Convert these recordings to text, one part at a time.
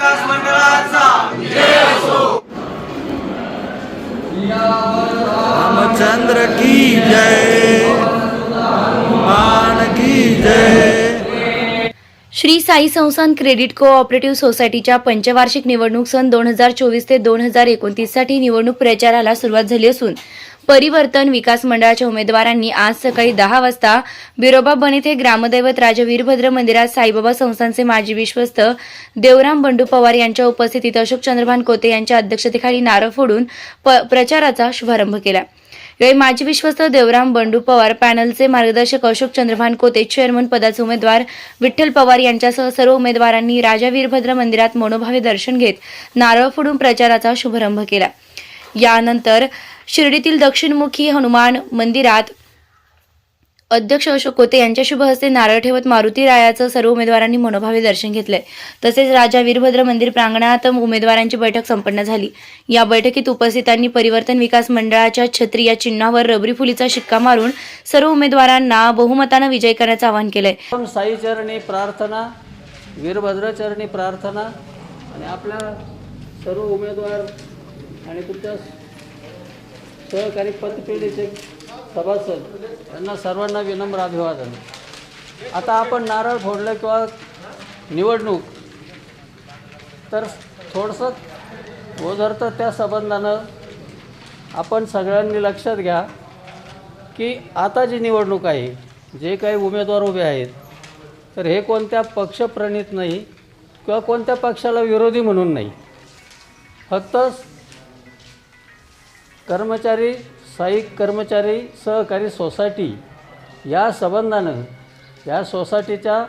विकास मंडळाचा. रामचंद्र की जय की जय. श्री साई संस्थान क्रेडिट को ऑपरेटिव्ह सोसायटीच्या पंचवार्षिक निवडणूक सन दोन हजार चोवीस ते दोन हजार एकोणतीससाठी निवडणूक प्रचाराला सुरुवात झाली असून परिवर्तन विकास मंडळाच्या उमेदवारांनी आज सकाळी दहा वाजता बिरोबा बनेथे ग्रामदैवत राजा वीरभद्र मंदिरात साईबाबा संस्थांचे माजी विश्वस्त देवराम बंडू पवार यांच्या उपस्थितीत अशोक चंद्रभान कोते यांच्या अध्यक्षतेखाली नारळ फोडून प- प्रचाराचा शुभारंभ केला. यावेळी माजी विश्वस्त देवराम बंडू पवार पॅनलचे मार्गदर्शक अशोक चंद्रभान कोते चेअरमन पदाचे उमेदवार विठ्ठल पवार यांच्यासह सर्व उमेदवारांनी राजा वीरभद्र मंदिरात मनोभावे दर्शन घेत नारळ फोडून प्रचाराचा शुभारंभ केला. यानंतर शिर्डीतील दक्षिणमुखी हनुमान मंदिरात अध्यक्ष अशोक कोते यांच्या शुभ हस्ते नारळ ठेवत मारुती रायाचं सर्व उमेदवारांनी मनोभावे दर्शन घेतले तसेच राजा वीरभद्र मंदिर प्रांगणात उमेदवारांची बैठक संपन्न झाली. या बैठकीत उपस्थितांनी परिवर्तन विकास मंडळाच्या छत्री या चिन्हावर रबरी फुलीचा शिक्का मारून सर्व उमेदवारांना बहुमतानं विजय करण्याचं आवाहन केलंय. साईचरणी प्रार्थना वीरभद्रचरणी प्रार्थना आणि आपल्या सर्व उमेदवार आणि तुमच्या सहकारी पतपेढीचे सभासद यांना सर्वांना विनम्र अभिवादन. आता आपण नारळ फोडलं किंवा निवडणूक तर थोडंसं ओझरतं त्या संबंधानं आपण सगळ्यांनी लक्षात घ्या की आता जी निवडणूक आहे जे काही उमेदवार उभे आहेत तर हे कोणत्या पक्षप्रणीत नाही किंवा कोणत्या पक्षाला विरोधी म्हणून नाही. फक्त कर्मचारी साईक कर्मचारी सहकारी सोसायटी या संबंधानं या सोसायटीच्या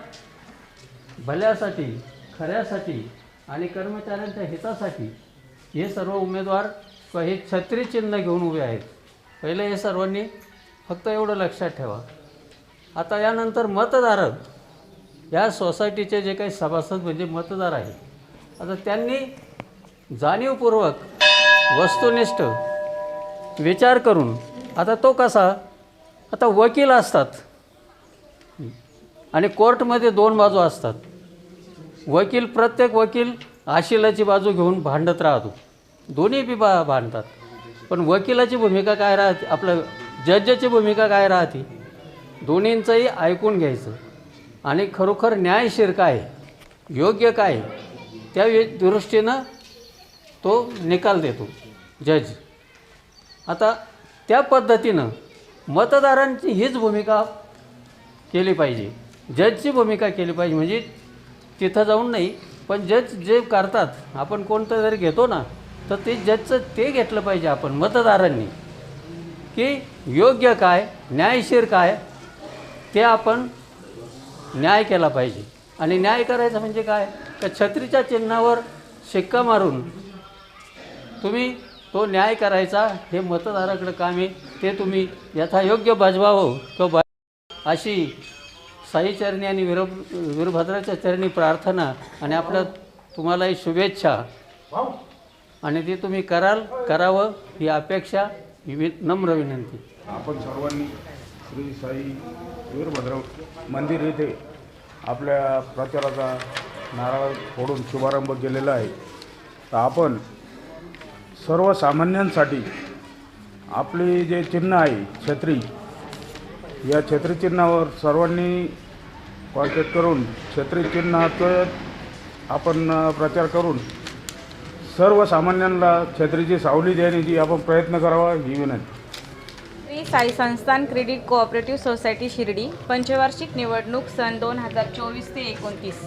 भल्यासाठी खऱ्यासाठी आणि कर्मचाऱ्यांच्या हितासाठी हे सर्व उमेदवार किंवा हे छत्री चिन्ह घेऊन उभे आहेत. पहिले हे सर्वांनी फक्त एवढं लक्षात ठेवा. आता यानंतर मतदार या सोसायटीचे जे काही सभासद म्हणजे मतदार आहेत. आता त्यांनी जाणीवपूर्वक वस्तुनिष्ठ विचार करून आता तो कसा? आता वकील असतात. आणि कोर्टमध्ये दोन बाजू असतात. वकील प्रत्येक वकील आशिलाची बाजू घेऊन भांडत राहतो. दोन्ही बी बा भांडतात. पण वकिलाची भूमिका काय राहते? आपलं जजची भूमिका काय राहते? दोन्हींचंही ऐकून घ्यायचं. आणि खरोखर न्यायशीर काय? योग्य काय? त्या दृष्टीनं तो निकाल देतो जज. आता त्या पद्धतीनं मतदारांची हीच भूमिका केली पाहिजे. जजची भूमिका केली पाहिजे. म्हणजे तिथं जाऊन नाही पण जज जे करतात आपण कोणतं जरी घेतो ना तर ते जजचं ते घेतलं पाहिजे आपण मतदारांनी. की योग्य काय न्यायशीर काय ते आपण न्याय केला पाहिजे. आणि न्याय करायचं म्हणजे काय? का छत्रीच्या चिन्हावर शिक्का मारून तुम्ही तो न्याय करायचा हे मतदाराकडं काम आहे ते तुम्ही यथायोग्य बजवावं. तो बा अशी साईचरणी आणि वीर वीरभद्राच्या चरणी प्रार्थना आणि आपल्या तुम्हालाही शुभेच्छा. आणि ती तुम्ही कराल करावं ही अपेक्षा ही नम्र विनंती. आपण सर्वांनी श्री साई वीरभद्र मंदिर येथे आपल्या प्रचाराचा नारळ फोडून शुभारंभ केलेला आहे. तर आपण सर्वसामान्यांसाठी आपली जे चिन्ह आहे छत्री या छत्री चिन्हावर सर्वांनी कॉन्टॅक्ट करून छत्री चिन्हाचं आपण प्रचार करून सर्वसामान्यांना छत्रीची सावली देण्याची आपण प्रयत्न करावा ही विनंती. श्री साई संस्थान क्रेडिट कोऑपरेटिव्ह सोसायटी शिर्डी पंचवार्षिक निवडणूक सन दोन हजार चोवीस ते एकोणतीस.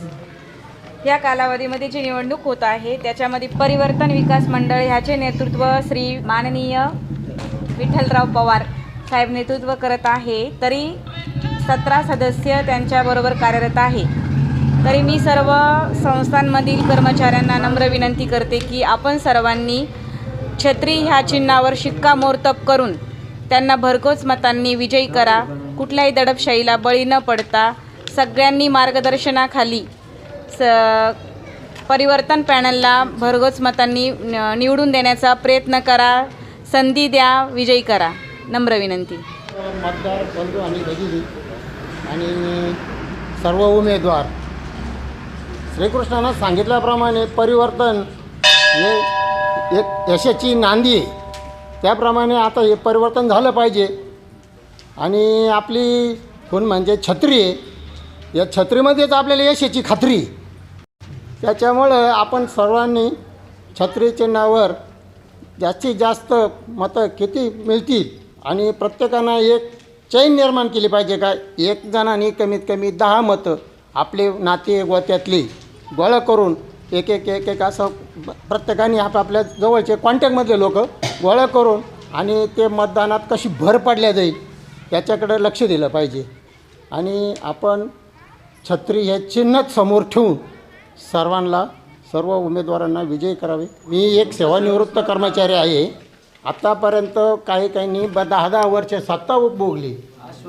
या कालावधीमध्ये जी निवडणूक होत आहे त्याच्यामध्ये परिवर्तन विकास मंडळ ह्याचे नेतृत्व श्री माननीय विठ्ठलराव पवार साहेब नेतृत्व करत आहे. तरी सतरा सदस्य त्यांच्याबरोबर कार्यरत आहे. तरी मी सर्व संस्थांमधील कर्मचाऱ्यांना नम्र विनंती करते की आपण सर्वांनी छत्री ह्या चिन्हावर शिक्कामोर्तब करून त्यांना भरघोस मतांनी विजयी करा. कुठल्याही दडपशाहीला बळी न पडता सगळ्यांनी मार्गदर्शनाखाली स परिवर्तन पॅनलला भरघोस मतांनी न- निवडून देण्याचा प्रयत्न करा संधी द्या विजयी करा. नम्र विनंती. मतदार बंधू आणि भगिनी आणि सर्व उमेदवार. श्रीकृष्णानं सांगितल्याप्रमाणे परिवर्तन हे एक यशाची नांदी आहे. त्याप्रमाणे आता हे परिवर्तन झालं पाहिजे. आणि आपली कोण म्हणजे छत्री आहे. या छत्रीमध्येच आपल्याला यशाची खात्री आहे. त्याच्यामुळं आपण सर्वांनी छत्री चिन्हावर जास्तीत जास्त मतं किती मिळतील आणि प्रत्येकानं एक चैन निर्माण केली पाहिजे काय एक जणांनी कमीत कमी दहा मतं आपले नाते गोत्यातली गोळा करून एक एक एक एक असं प्रत्येकाने आपापल्या जवळचे कॉन्टॅक्टमधले लोक गोळा करून आणि ते मतदानात कशी भर पडल्या जाईल याच्याकडे लक्ष दिलं पाहिजे. आणि आपण छत्री हे चिन्हच समोर ठेवून सर्वांना सर्व उमेदवारांना विजयी करावे. मी एक सेवानिवृत्त कर्मचारी आहे. आत्तापर्यंत काही काहींनी ब दहा दहा वर्षे सत्ता उपभोगली.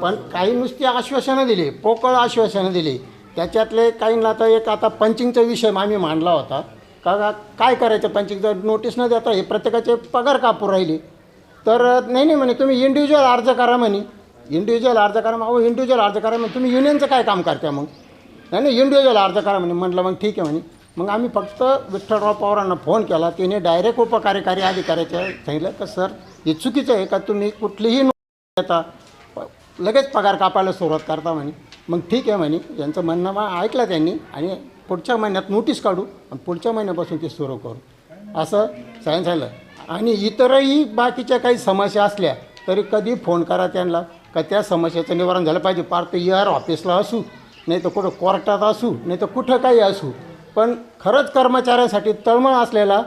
पण काही नुसती आश्वासनं दिली पोकळ आश्वासनं दिली. त्याच्यातले काहींना तर एक आता पंचिंगचा विषय आम्ही मांडला होता. का काय करायचं पंचिंगचं नोटीस न देता हे प्रत्येकाचे पगार कापू राहिले. तर नाही नाही म्हणे तुम्ही इंडिव्हिज्युअल अर्ज करा म्हणे. इंडिव्हिज्युअल अर्ज करा मग अहो इंडिव्हिज्युअल अर्ज करा म्हणे. तुम्ही युनियनचं काय काम करता मग? नाही नाही इंडिव्हिज्युअल अर्ज करा म्हणे. म्हटलं मग ठीक आहे म्हणे. मग आम्ही फक्त विठ्ठलराव पवारांना फोन केला. तिने डायरेक्ट उपकार्यकारी अधिकाऱ्याच्या सांगितलं का सर हे चुकीचं आहे का? तुम्ही कुठलीही नोटीस देता लगेच पगार कापायला सुरुवात करता म्हणे. मग ठीक आहे म्हणे. यांचं म्हणणं मग ऐकलं त्यांनी आणि पुढच्या महिन्यात नोटीस काढू आणि पुढच्या महिन्यापासून ते सुरू करू. असं सायन्स झालं आणि इतरही बाकीच्या काही समस्या असल्या तरी कधी फोन करा त्यांना का त्या समस्येचं निवारण झालं पाहिजे. पार ते आर ऑफिसला असू. नाही तर कुठं कोर्टात असू नाही तर कुठं काही असू. पण खरंच कर्मचाऱ्यांसाठी तळमळ असलेला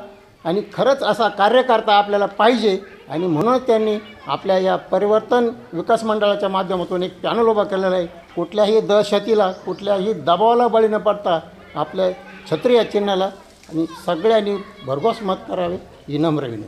आणि खरंच असा कार्यकर्ता आपल्याला पाहिजे आणि म्हणूनच त्यांनी आपल्या या परिवर्तन विकास मंडळाच्या माध्यमातून एक पॅनल उभा केलेला आहे. कुठल्याही दहशतीला कुठल्याही दबावाला बळी न पडता आपल्या क्षत्रिय चिन्हाला आणि सगळ्यांनी भरघोस मत करावे ही नम्र विनंती.